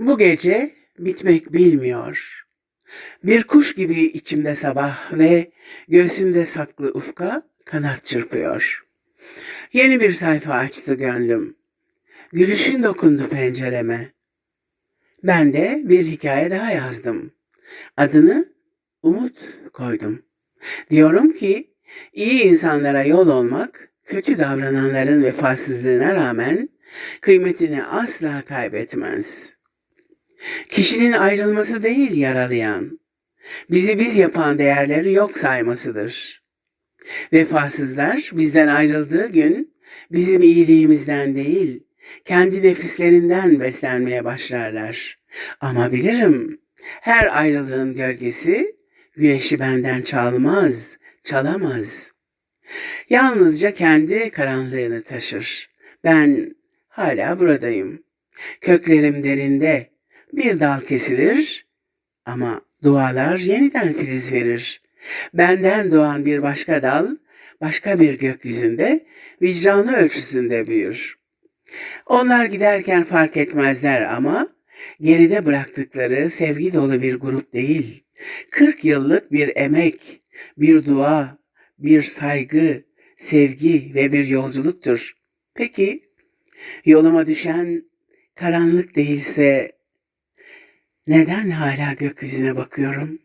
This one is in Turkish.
Bu gece bitmek bilmiyor. Bir kuş gibi içimde sabah ve göğsümde saklı ufka kanat çırpıyor. Yeni bir sayfa açtı gönlüm. Gülüşün dokundu pencereme. Ben de bir hikaye daha yazdım. Adını Umut koydum. Diyorum ki iyi insanlara yol olmak, kötü davrananların vefasızlığına rağmen kıymetini asla kaybetmez. Kişinin ayrılması değil yaralayan, bizi biz yapan değerleri yok saymasıdır. Vefasızlar bizden ayrıldığı gün bizim iyiliğimizden değil, kendi nefislerinden beslenmeye başlarlar. Ama bilirim, her ayrılığın gölgesi güneşi benden çalmaz, çalamaz. Yalnızca kendi karanlığını taşır. Ben hala buradayım. Köklerim derinde. Bir dal kesilir ama dualar yeniden filiz verir. Benden doğan bir başka dal, başka bir gökyüzünde, vicdanı ölçüsünde büyür. Onlar giderken fark etmezler ama geride bıraktıkları sevgi dolu bir grup değil. 40 yıllık bir emek, bir dua, bir saygı, sevgi ve bir yolculuktur. Peki yoluma düşen karanlık değilse neden hala gökyüzüne bakıyorum?